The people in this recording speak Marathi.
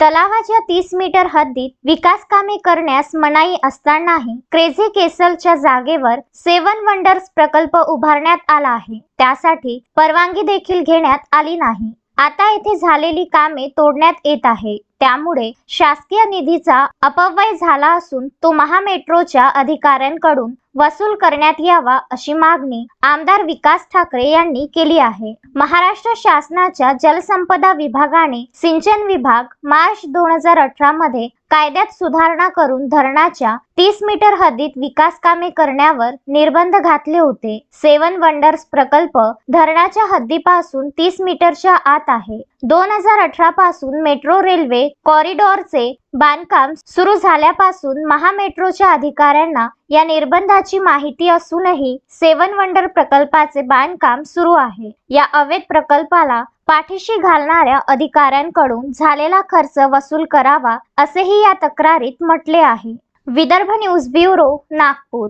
तलावाच्या तीस मीटर हद्दीत विकास कामे करण्यास मनाई असतानाही क्रेझी केसलच्या जागेवर सेवन वंडर्स प्रकल्प उभारण्यात आला आहे. त्यासाठी परवानगी देखील घेण्यात आली नाही. आता येथे झालेली कामे तोडण्यात येत आहे. त्यामुळे शासकीय निधीचा अपव्यय झाला असून तो महामेट्रोच्या अधिकाऱ्यांकडून वसूल करण्यात यावा अशी मागणी आमदार विकास ठाकरे यांनी केली आहे. महाराष्ट्र शासनाच्या जलसंपदा विभागाने सिंचन विभाग मार्च दोन हजार अठरा मध्ये कायद्यात सुधारणा करून धरणाच्या तीस मीटर हद्दीत विकास कामे करण्यावर निर्बंध घातले होते. सेवन वंडर्स प्रकल्प धरणाच्या हद्दीपासून तीस मीटरच्या आत आहे. दोन हजार अठरा पासून मेट्रो रेल्वे कॉरिडॉरचे बांधकाम सुरू झाल्यापासून महामेट्रोच्या अधिकाऱ्यांना या निर्बंधाची माहिती असूनही सेवन वंडर प्रकल्पाचे बांधकाम सुरू आहे. या अवैध प्रकल्पाला पाठीशी घालणाऱ्या अधिकाऱ्यांकडून झालेला खर्च वसूल करावा असेही या तक्रारीत म्हटले आहे. Vidarbha news bureau Nagpur.